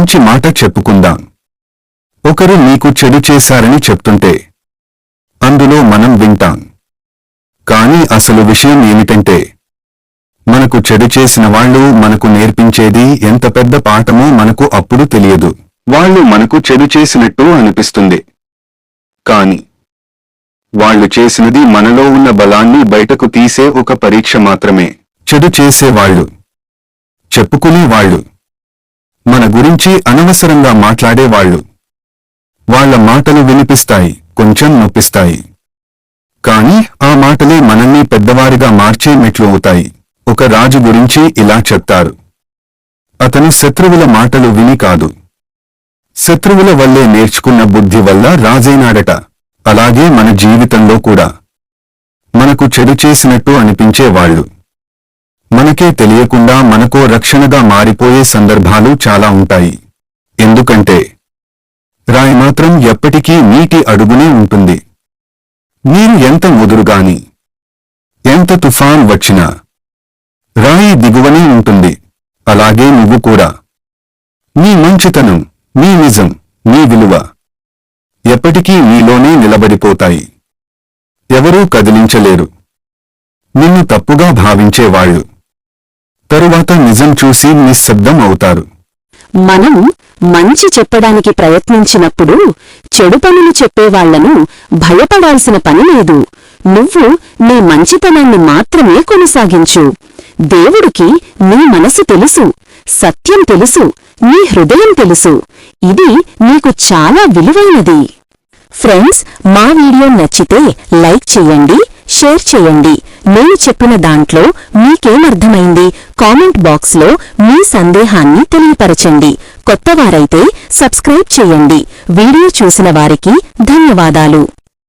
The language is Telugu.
మంచి మాట చెప్పుకుందాం. ఒకరు నీకు చెడు చేశారని చెప్తుంటే అందులో మనం వింటాం. కాని అసలు విషయం ఏమిటంటే మనకు చెడు చేసిన వాళ్ళు మనకు నేర్పించేది ఎంత పెద్ద పాఠమో మనకు అప్పుడు తెలియదు. వాళ్ళు మనకు చెడు చేసినట్టు అనిపిస్తుంది. కాని వాళ్ళు చేసినది మనలో ఉన్న బలాన్ని బయటకు తీసే ఒక పరీక్ష మాత్రమే. చెడు చేసేవాళ్ళు చెప్పుకునేవాళ్ళు గురించి అనవసరంగా మాట్లాడేవాళ్ళు వాళ్ళ మాటలు వినిపిస్తాయి కొంచెం నొప్పిస్తాయి. కాని ఆ మాటలే మనల్ని పెద్దవారిగా మార్చే మెట్లు అవుతాయి. ఒక రాజు గురించి ఇలా చెప్తారు. అతను శత్రువుల మాటలు విని కాదు. శత్రువుల వల్లే నేర్చుకున్న బుద్ధి వల్ల రాజైనాడట. అలాగే మన జీవితంలో కూడా. మనకు చెడు చేసినట్టు అనిపించే వాళ్ళు మనకే తెలియకుండా మనకో రక్షణగా మారిపోయే సందర్భాలు చాలా ఉంటాయి. ఎందుకంటే రాయి మాత్రం ఎప్పటికీ నీటి అడుగునే ఉంటుంది. మీరు ఎంత ముదురుగాని ఎంత తుఫాన్ వచ్చినా రాయి దిగువనే ఉంటుంది. అలాగే నువ్వు కూడా. నీ మంచితనం నీ నిజం నీ విలువ ఎప్పటికీ నీలోనే నిలబడిపోతాయి. ఎవరూ కదిలించలేరు. నిన్ను తప్పుగా భావించేవాళ్ళు తరువాత నిజం చూసి నిశ్శబ్దం అవుతారు మనం మంచి చెప్పడానికి ప్రయత్నించినప్పుడు చెడు పనులు చెప్పేవాళ్ళను భయపడాల్సిన పని లేదు. నువ్వు నీ మంచితనాన్ని మాత్రమే కొనసాగించు. దేవుడికి నీ మనసు తెలుసు సత్యం తెలుసు నీ హృదయం తెలుసు. ఇది నీకు చాలా విలువైనది. ఫ్రెండ్స్ మా వీడియో నచ్చితే లైక్ చేయండి షేర్ చేయండి. నేను చెప్పిన దాంట్లో మీకేమర్థమైంది కామెంట్ బాక్స్లో మీ సందేహాన్ని తెలియపరచండి. కొత్తవారైతే సబ్స్క్రైబ్ చేయండి. వీడియో చూసిన వారికి ధన్యవాదాలు.